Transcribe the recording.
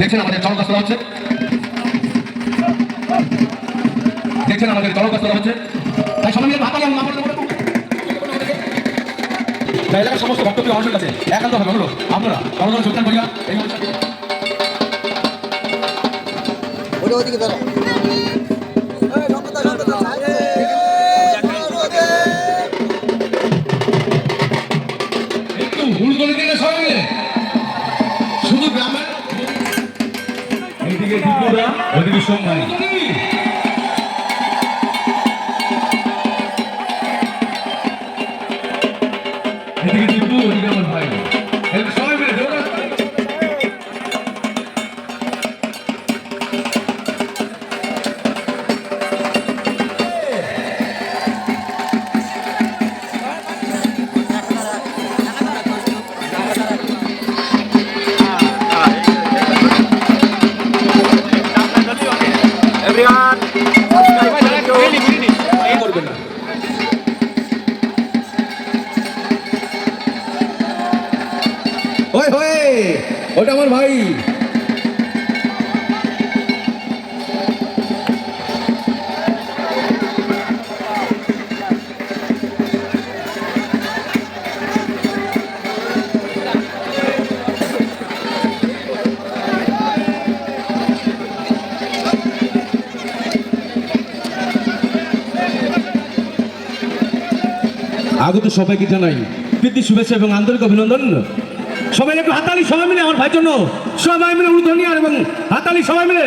দেখছেন আমাদের কাজ করা হচ্ছে? দেখছেন আমাদের কাজ করা হচ্ছে? তাই সবাই মিলে নাম্বার দেবো তাই এলাকার সমস্ত বক্তব্য মানুষের কাছে একান্ত হবে অনুরোধ। আপনারা গণতন্ত্র যোগদান করিয়া এই অনুষ্ঠানকে ওটা ওদিকে ধরো। এইদিকে ত্রিপুরা ওদিকে সোমবাই এদিকে টিপু ওদিকে ওটা আমার ভাই। আগত সবাইকে জানাই প্রীতি শুভেচ্ছা এবং আন্তরিক অভিনন্দন। সবাই একটু হাতালি, সবাই মিলে আমার ভাইয়ের জন্য সবাই মিলে উর্ধনিয়ার এবং হাতালি সবাই মিলে।